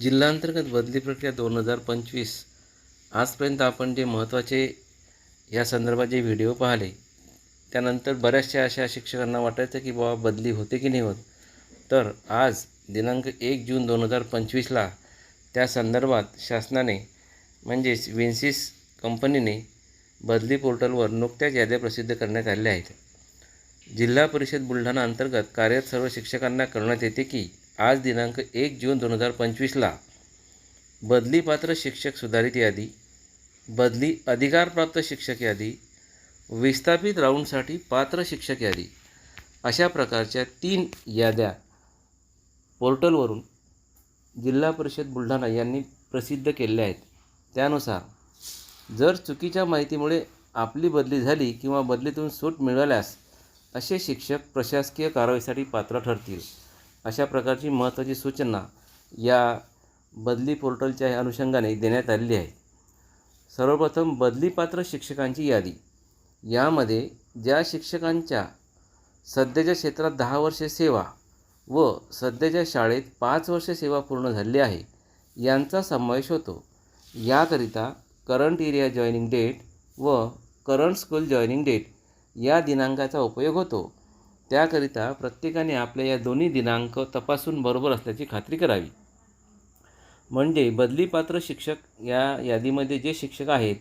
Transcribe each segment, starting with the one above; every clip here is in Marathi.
जिल्हांतर्गत बदली प्रक्रिया दोन हजार पंचवीस. आजपर्यंत आपण जे महत्त्वाचे या संदर्भात जे व्हिडिओ पाहिले त्यानंतर बऱ्याचशा अशा शिक्षकांना वाटायचं की बाबा बदली होते की नाही होत. तर आज दिनांक एक जून दोन हजार पंचवीसला त्या संदर्भात शासनाने म्हणजेच विन्सिस कंपनीने बदली पोर्टलवर नुकत्याच याद्या प्रसिद्ध करण्यात आल्या आहेत. जिल्हा परिषद बुलढाणा अंतर्गत कार्यरत सर्व शिक्षकांना कळवण्यात येते की आज दिनांक एक जून दोन हजार पंचवीसला बदलीपात्र शिक्षक सुधारित यादी बदली अधिकारप्राप्त शिक्षक यादी विस्थापित राऊंडसाठी पात्र शिक्षक यादी अशा प्रकारच्या तीन याद्या पोर्टलवरून जिल्हा परिषद बुलढाणा यांनी प्रसिद्ध केलेल्या आहेत. त्यानुसार जर चुकीच्या माहितीमुळे आपली बदली झाली किंवा बदलीतून सूट मिळाल्यास असे शिक्षक प्रशासकीय कारवाईसाठी पात्र ठरतील. अशा प्रकारची महत्त्वाची सूचना या बदली पोर्टलच्या अनुषंगाने देण्यात आलेली आहे. सर्वप्रथम बदलीपात्र शिक्षकांची यादी. यामध्ये ज्या शिक्षकांच्या सध्याच्या क्षेत्रात दहा वर्षे सेवा व सध्याच्या शाळेत पाच वर्षे सेवा पूर्ण झाली आहे यांचा समावेश होतो. याकरिता करंट एरिया जॉईनिंग डेट व करंट स्कूल जॉईनिंग डेट या दिनांकाचा उपयोग होतो. त्याकरिता प्रत्येकाने आपल्या या दोन्ही दिनांक तपासून बरोबर असल्याची खात्री करावी. म्हणजे बदलीपात्र शिक्षक या यादीमध्ये जे शिक्षक आहेत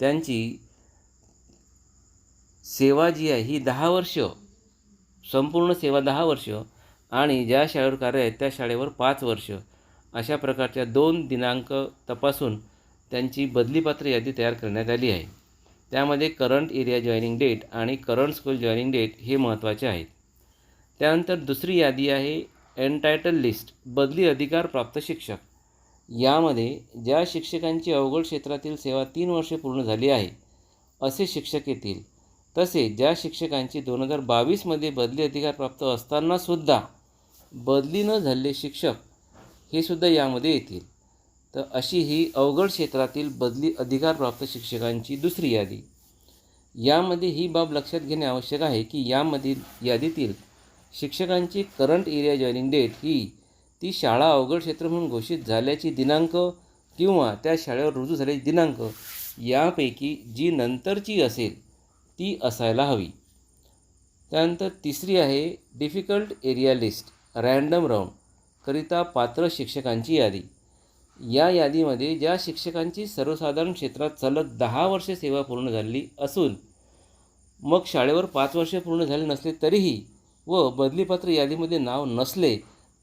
त्यांची सेवा जी आहे ही दहा वर्ष संपूर्ण सेवा दहा वर्ष आणि ज्या शाळेवर कार्य आहेत त्या शाळेवर पाच वर्ष अशा प्रकारच्या दोन दिनांक तपासून त्यांची बदलीपात्र यादी तयार करण्यात आली आहे. त्यामध्ये करंट एरिया जॉईनिंग डेट आणि करंट स्कूल जॉईनिंग डेट हे महत्त्वाचे आहेत. त्यानंतर दुसरी यादी आहे एनटायटल लिस्ट बदली अधिकार प्राप्त शिक्षक. यामध्ये ज्या शिक्षकांची अवघड क्षेत्रातील सेवा तीन वर्षे पूर्ण झाली आहे असे शिक्षक येतील. तसे ज्या शिक्षकांची दोन हजार बावीसमध्ये बदली अधिकार प्राप्त असतानासुद्धा बदली न झालेले शिक्षक हे सुद्धा यामध्ये येतील. तर अशी ही अवघड क्षेत्रातील बदली अधिकारप्राप्त शिक्षकांची दुसरी यादी. यामध्ये ही बाब लक्षात घेणे आवश्यक आहे की यामधील यादीतील शिक्षकांची करंट एरिया जॉईनिंग डेट ही ती शाळा अवघड क्षेत्र म्हणून घोषित झाल्याची दिनांक किंवा त्या शाळेवर रुजू झालेली दिनांक यापैकी जी नंतरची असेल ती असायला हवी. त्यानंतर तिसरी आहे difficult area list random round करिता पात्र शिक्षकांची यादी. या यादीमध्ये ज्या शिक्षकांची सर्वसाधारण क्षेत्रात सलग दहा वर्षे सेवा पूर्ण झालेली असून मग शाळेवर पाच वर्षे पूर्ण झाले नसले तरीही व बदलीपात्र यादीमध्ये नाव नसले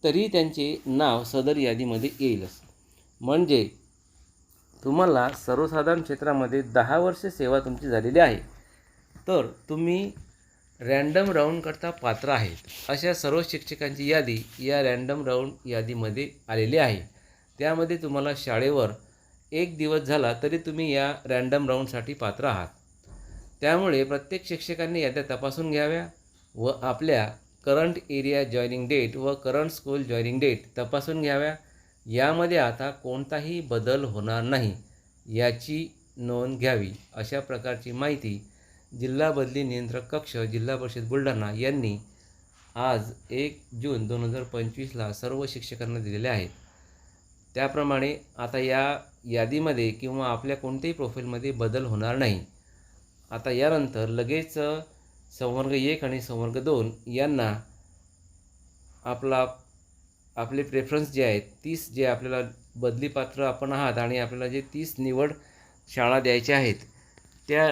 तरी त्यांचे नाव सदर यादीमध्ये येईलच म्हणजे तुम्हाला सर्वसाधारण क्षेत्रामध्ये दहा वर्षे सेवा तुमची झालेली आहे. तर तुम्ही रँडम राऊंडकरता पात्र आहेत. अशा सर्व शिक्षकांची यादी या रँडम राऊंड यादीमध्ये आलेली आहे. त्यामध्ये तुम्हाला शाळेवर एक दिवस झाला तरी तुम्ही या रँडम राऊंडसाठी पात्र आहात. त्यामुळे प्रत्येक शिक्षकांनी याद्या तपासून घ्याव्या व आपल्या करंट एरिया जॉईनिंग डेट व करंट स्कूल जॉईनिंग डेट तपासून घ्याव्या. यामध्ये आता कोणताही बदल होणार नाही याची नोंद घ्यावी अशा प्रकारची माहिती जिल्हा बदली नियंत्रक कक्ष जिल्हा परिषद बुलढाणा यांनी आज एक जून दोन हजार पंचवीसला सर्व शिक्षकांना दिलेले आहेत त्याप्रमाणे आता या यादीमध्ये किंवा आपल्या कोणत्याही प्रोफाईलमध्ये बदल होणार नाही. आता यानंतर लगेच संवर्ग एक आणि संवर्ग दोन यांना आपला आपले प्रेफरन्स जे आहेत तीस जे आपल्याला बदलीपात्र आपण आहात आणि आपल्याला जे तीस निवड शाळा द्यायच्या आहेत त्या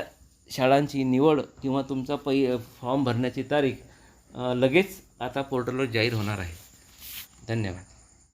शाळांची निवड किंवा तुमचा पै फॉर्म भरण्याची तारीख लगेच आता पोर्टलवर जाहीर होणार आहे. धन्यवाद.